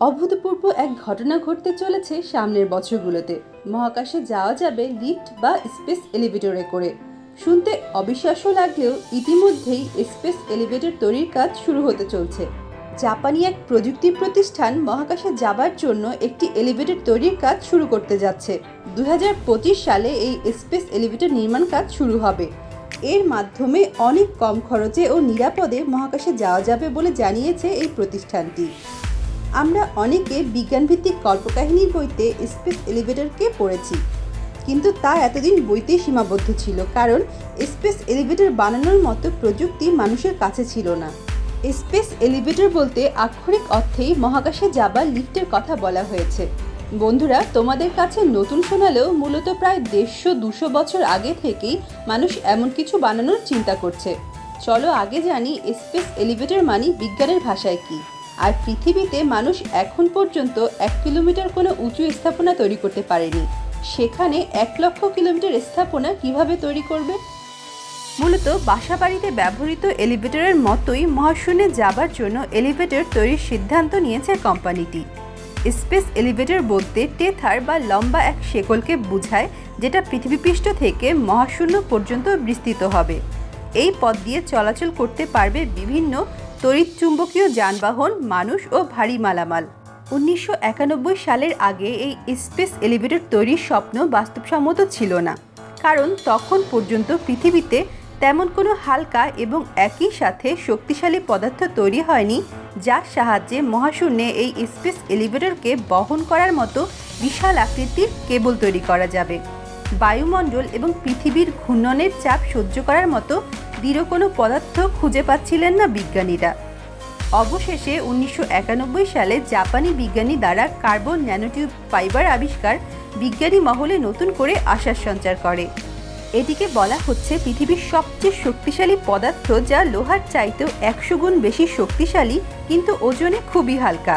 অভূতপূর্ব এক ঘটনা ঘটতে চলেছে সামনের বছরগুলোতে। মহাকাশে যাওয়া যাবে লিফট বা স্পেস এলিভেটরে করে। শুনতে অবিশ্বাস্য লাগলেও ইতিমধ্যেই স্পেস এলিভেটর তৈরির কাজ শুরু হতে চলছে। জাপানি এক প্রযুক্তি প্রতিষ্ঠান মহাকাশে যাবার জন্য একটি এলিভেটর তৈরির কাজ শুরু করতে যাচ্ছে। দুই হাজার পঁচিশ সালে এই স্পেস এলিভেটর নির্মাণ কাজ শুরু হবে। এর মাধ্যমে অনেক কম খরচে ও নিরাপদে মহাকাশে যাওয়া যাবে বলে জানিয়েছে এই প্রতিষ্ঠানটি। আমরা অনেকে বিজ্ঞানভিত্তিক কল্পকাহিনীর বইতে স্পেস এলিভেটরকে পড়েছি। কিন্তু তা এতদিন বইতেই সীমাবদ্ধ ছিল, কারণ স্পেস এলিভেটর বানানোর মতো প্রযুক্তি মানুষের কাছে ছিল না। স্পেস এলিভেটর বলতে আক্ষরিক অর্থেই মহাকাশে যাবার লিফটের কথা বলা হয়েছে। বন্ধুরা, তোমাদের কাছে নতুন শোনালেও মূলত প্রায় দেড়শো দুশো বছর আগে থেকেই মানুষ এমন কিছু বানানোর চিন্তা করছে। চলো আগে জানি স্পেস এলিভেটর মানে বিজ্ঞানের ভাষায় কী। আর পৃথিবীতে মানুষ এখন পর্যন্ত এক কিলোমিটার কোনো উঁচু স্থাপনা তৈরি করতে পারেনি। সেখানে এক লক্ষ কিলোমিটার স্থাপনা কীভাবে তৈরি করবে? মূলত বাসাবাড়িতে ব্যবহৃত এলিভেটরের মতোই মহাশূন্যে যাবার জন্য এলিভেটর তৈরির সিদ্ধান্ত নিয়েছে কোম্পানিটি। স্পেস এলিভেটর বলতে টেথার বা লম্বা এক শেকলকে বোঝায়, যেটা পৃথিবীপৃষ্ঠ থেকে মহাশূন্য পর্যন্ত বিস্তৃত হবে। এই পথ দিয়ে চলাচল করতে পারবে বিভিন্ন তড়িৎচুম্বকীয় যানবাহন, মানুষ ও ভারী মালামাল। উনিশশো একানব্বই সালের আগে এই স্পেস এলিভেটর তৈরির স্বপ্ন বাস্তবসম্মত ছিল না। কারণ তখন পর্যন্ত পৃথিবীতে তেমন কোনো হালকা এবং একই সাথে শক্তিশালী পদার্থ তৈরি হয়নি, যার সাহায্যে মহাশূন্যে এই স্পেস এলিভেটরকে বহন করার মতো বিশাল আকৃতির কেবল তৈরি করা যাবে। বায়ুমণ্ডল এবং পৃথিবীর ঘূর্ণনের চাপ সহ্য করার মতো দৃঢ় কোনো পদার্থ খুঁজে পাচ্ছিলেন না বিজ্ঞানীরা। অবশেষে উনিশশো একানব্বই সালে জাপানি বিজ্ঞানী দ্বারা কার্বন ন্যানোটিউব ফাইবার আবিষ্কার বিজ্ঞানী মহলে নতুন করে আশার সঞ্চার করে। এটিকে বলা হচ্ছে পৃথিবীর সবচেয়ে শক্তিশালী পদার্থ যা লোহার চাইতেও একশো গুণ বেশি শক্তিশালী, কিন্তু ওজনে খুবই হালকা।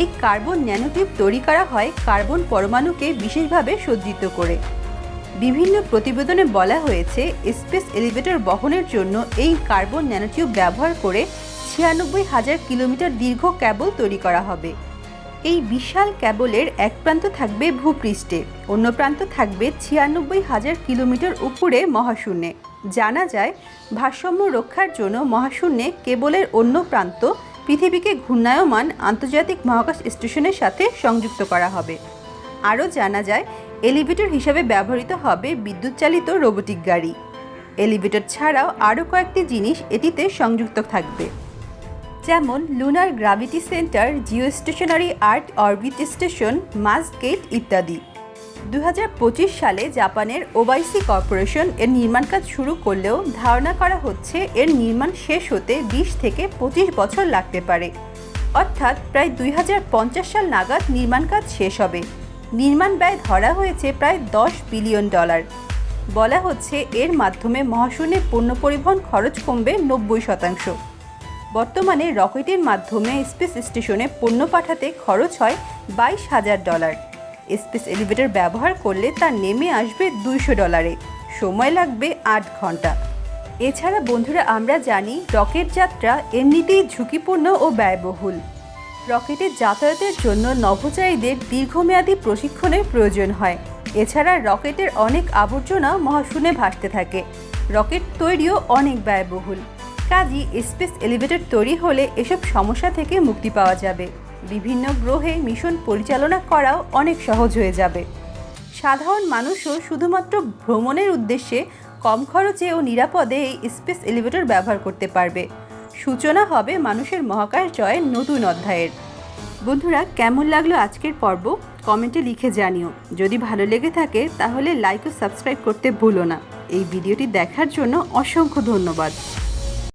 এই কার্বন ন্যানোটিউব তৈরি করা হয় কার্বন পরমাণুকে বিশেষভাবে সজ্জিত করে। বিভিন্ন প্রতিবেদনে বলা হয়েছে, স্পেস এলিভেটর বহনের জন্য এই কার্বন ন্যানোটিউব ব্যবহার করে ছিয়ানব্বই হাজার কিলোমিটার দীর্ঘ ক্যাবল তৈরি করা হবে। এই বিশাল ক্যাবলের এক প্রান্ত থাকবে ভূপৃষ্ঠে, অন্য প্রান্ত থাকবে ছিয়ানব্বই হাজার কিলোমিটার উপরে মহাশূন্যে। জানা যায়, ভারসাম্য রক্ষার জন্য মহাশূন্যে কেবলের অন্য প্রান্ত পৃথিবীকে ঘূর্ণায়মান আন্তর্জাতিক মহাকাশ স্টেশনের সাথে সংযুক্ত করা হবে। আরও জানা যায় এলিভেটর হিসাবে ব্যবহৃত হবে বিদ্যুৎ চালিত রোবোটিক গাড়ি। এলিভেটর ছাড়াও আরও কয়েকটি জিনিস এটিতে সংযুক্ত থাকবে। যেমন lunar gravity centre geostationary earth orbit station Mars gate ইত্যাদি। দু হাজার পঁচিশ সালে জাপানের ওবাইসি কর্পোরেশন এর নির্মাণ কাজ শুরু করলেও ধারণা করা হচ্ছে এর নির্মাণ শেষ হতে বিশ থেকে পঁচিশ বছর লাগতে পারে। অর্থাৎ প্রায় দুই হাজার পঞ্চাশ সাল নাগাদ নির্মাণ কাজ শেষ হবে। নির্মাণ ব্যয় ধরা হয়েছে প্রায় দশ বিলিয়ন ডলার। বলা হচ্ছে এর মাধ্যমে মহাশূন্যে পণ্য পরিবহন খরচ কমবে নব্বই শতাংশ। বর্তমানে রকেটের মাধ্যমে স্পেস স্টেশনে পণ্য পাঠাতে খরচ হয় বাইশ হাজার ডলার। স্পেস এলিভেটর ব্যবহার করলে তা নেমে আসবে দুইশো ডলারে। সময় লাগবে আট ঘণ্টা। এছাড়া বন্ধুরা, আমরা জানি রকেট যাত্রা এমনিতেই ঝুঁকিপূর্ণ ও ব্যয়বহুল। রকেটের যাতায়াতের জন্য নভোচারীদের দীর্ঘমেয়াদী প্রশিক্ষণের প্রয়োজন হয়। এছাড়া রকেটের অনেক আবর্জনা মহাশূন্যে ভাসতে থাকে। রকেট তৈরিও অনেক ব্যয়বহুল। কাজই স্পেস এলিভেটর তৈরি হলে এসব সমস্যা থেকে মুক্তি পাওয়া যাবে। বিভিন্ন গ্রহে মিশন পরিচালনা করাও অনেক সহজ হয়ে যাবে। সাধারণ মানুষও শুধুমাত্র ভ্রমণের উদ্দেশ্যে কম খরচে ও নিরাপদে এই স্পেস এলিভেটর ব্যবহার করতে পারবে। সূচনা হবে মানুষের মহাকাশ জয়ের নতুন অধ্যায়ের। বন্ধুরা, কেমন লাগল আজকের পর্ব? কমেন্টে লিখে জানিও। যদি ভালো লেগে থাকে, তাহলে লাইক ও সাবস্ক্রাইব করতে ভুলো না। এই ভিডিওটি দেখার জন্য অসংখ্য ধন্যবাদ।